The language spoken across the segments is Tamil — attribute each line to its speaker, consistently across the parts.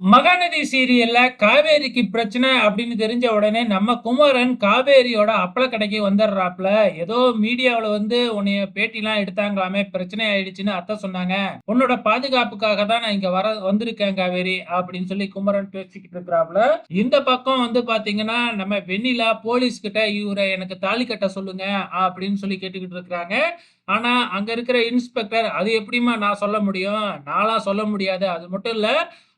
Speaker 1: மகாநதி சீரியல்ல காவேரிக்கு பிரச்சனை அப்படின்னு தெரிஞ்ச உடனே நம்ம குமரன் காவேரியோட அப்பள கடைக்கு வந்துடுறாப்ல. ஏதோ மீடியாவில் வந்து உன்னைய பேட்டிலாம் எடுத்தாங்களாமே பிரச்சனை ஆயிடுச்சுன்னு அத்தை சொன்னாங்க. உன்னோட பாதுகாப்புக்காக தான் நான் இங்க வர வந்திருக்கேன் காவேரி அப்படின்னு சொல்லி குமரன் பேசிக்கிட்டு இருக்கிறாப்ல. இந்த பக்கம் வந்து பாத்தீங்கன்னா நம்ம வெண்ணிலா போலீஸ் கிட்ட இவரை எனக்கு தாலி கட்ட சொல்லுங்க அப்படின்னு சொல்லி கேட்டுக்கிட்டு இருக்கிறாங்க. ஆனா அங்க இருக்கிற இன்ஸ்பெக்டர் அது எப்படிம்மா நான் சொல்ல முடியும்? நான்லாம் சொல்ல முடியாது. அது மட்டும் இல்ல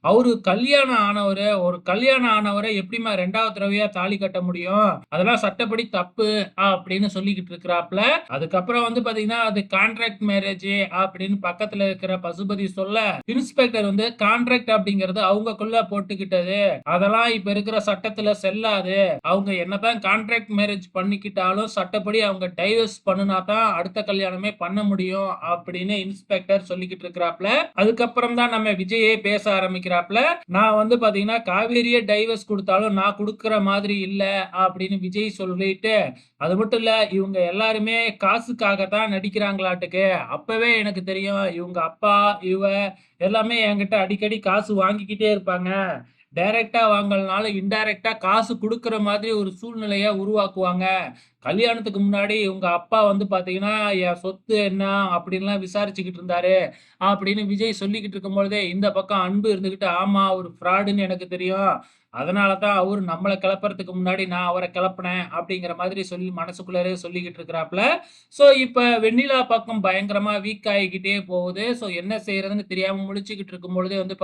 Speaker 1: அவரு கல்யாணம் ஆனவரு ஒரு கல்யாணம் ஆனவரை எப்படிம்மா ரெண்டாவது தடவையா தாலி கட்ட முடியும்? அதெல்லாம் சட்டப்படி தப்பு அப்படின்னு சொல்லிக்கிட்டு இருக்கிறாப்ல அதுக்கப்புறம் வந்து பாத்தீங்கன்னா அது கான்ட்ராக்ட் மேரேஜ் அப்படின்னு பக்கத்துல இருக்கிற பசுபதி சொல்ல இன்ஸ்பெக்டர் வந்து கான்ட்ராக்ட் அப்படிங்கறது அவங்கக்குள்ள போட்டுக்கிட்டது. அதெல்லாம் இப்ப இருக்கிற சட்டத்துல செல்லாது. அவங்க என்னதான் கான்ட்ராக்ட் மேரேஜ் பண்ணிக்கிட்டாலும் சட்டப்படி அவங்க டைவர்ஸ் பண்ணுனா தான் அடுத்த கல்யாணமே பண்ண முடியும் அப்படின்னு இன்ஸ்பெக்டர் சொல்லிக்கிட்டு இருக்கிறாப்ல அதுக்கப்புறம் தான் நம்ம விஜயே பேச ஆரம்பிக்கிறாப்ல நான் வந்து பாத்தீங்கன்னா காவேரியே டைவர்ஸ் கொடுத்தாலும் நான் கொடுக்குற மாதிரி இல்ல அப்படின்னு விஜய் சொல்லிட்டு அது மட்டும் இல்ல இவங்க எல்லாருமே காசுக்காக தான் நடிக்கிறாங்களாட்டுக்கு. அப்பவே எனக்கு தெரியும் இவங்க அப்பா இவ எல்லாமே என்கிட்ட அடிக்கடி காசு வாங்கிக்கிட்டே இருப்பாங்க. டைரக்டா வாங்கலனாலும் இன்டைரக்டா காசு கொடுக்குற மாதிரி ஒரு சூழ்நிலையை உருவாக்குவாங்க. கல்யாணத்துக்கு முன்னாடி உங்க அப்பா வந்து பாத்தீங்கன்னா என் சொத்து என்ன? அப்படின்லாம் விசாரிச்சுக்கிட்டு இருந்தாரு. அப்படின்னு விஜய் சொல்லிக்கிட்டு இருக்கும் பொழுதே இந்த பக்கம் அன்பு இருந்துகிட்டு ஆமா ஒரு ஃப்ராடுன்னு எனக்கு தெரியும். அதனால தான் அவர் நம்மளை கிளப்புறதுக்கு முன்னாடி நான் அவரை கிளப்புனேன் அப்படிங்கிற மாதிரி சொல்லி மனசுக்குள்ளரே சொல்லிக்கிட்டு இருக்கிறாப்புல. ஸோ இப்போ வெண்ணிலா பக்கம் பயங்கரமாக வீக் ஆகிக்கிட்டே போகுது. ஸோ என்ன செய்யறதுன்னு தெரியாமல் முடிச்சுக்கிட்டு இருக்கும் பொழுதே வந்து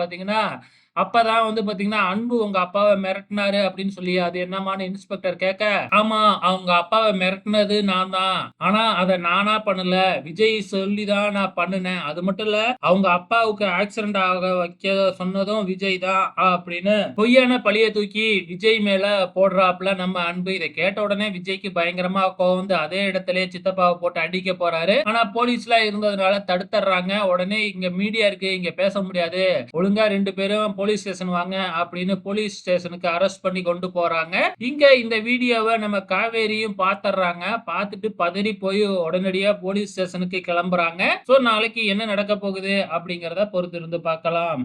Speaker 1: அப்போ அப்பதான் வந்து பாத்தீங்கன்னா அன்பு உங்க அப்பாவை மிரட்டினாரு அப்படின்னு சொல்லி அது என்னமான்னு இன்ஸ்பெக்டர் கேட்க ஆமா அவங்க அப்பாவை மிரட்டினது நான் தான். ஆனா அதை நானா பண்ணல. விஜய் சொல்லி தான் நான் பண்ணினேன். அது மட்டும் இல்ல அவங்க அப்பாவுக்கு ஆக்சிடென்ட் ஆக வைக்க சொன்னதும் விஜய் தான் அப்படின்னு பொய்யான பழிய தூக்கி விஜய் மேல போடுறாப்புல நம்ம அன்பு. இதை கேட்ட உடனே விஜய்க்கு பயங்கரமா கோவம் வந்து அதே இடத்துல சித்தப்பாவை போட்டு அடிக்க போறாரு. ஆனா போலீஸ்ல இருந்ததுனால தடுத்துறாங்க உடனே இங்க மீடியா இருக்கு இங்க பேச முடியாது. ஒழுங்கா ரெண்டு பேரும் போலீஸ் ஸ்டேஷன் வாங்க அப்படின்னு போலீஸ் ஸ்டேஷனுக்கு அரெஸ்ட் பண்ணி கொண்டு போறாங்க. இங்க இந்த வீடியோவை நம்ம காவேரியும் பாத்துறாங்க பார்த்துட்டு பதறி போய் உடனடியா போலீஸ் ஸ்டேஷனுக்கு கிளம்புறாங்க. சோ நாளைக்கு என்ன நடக்க போகுது அப்படிங்கறத பொறுத்து இருந்து பார்க்கலாம்.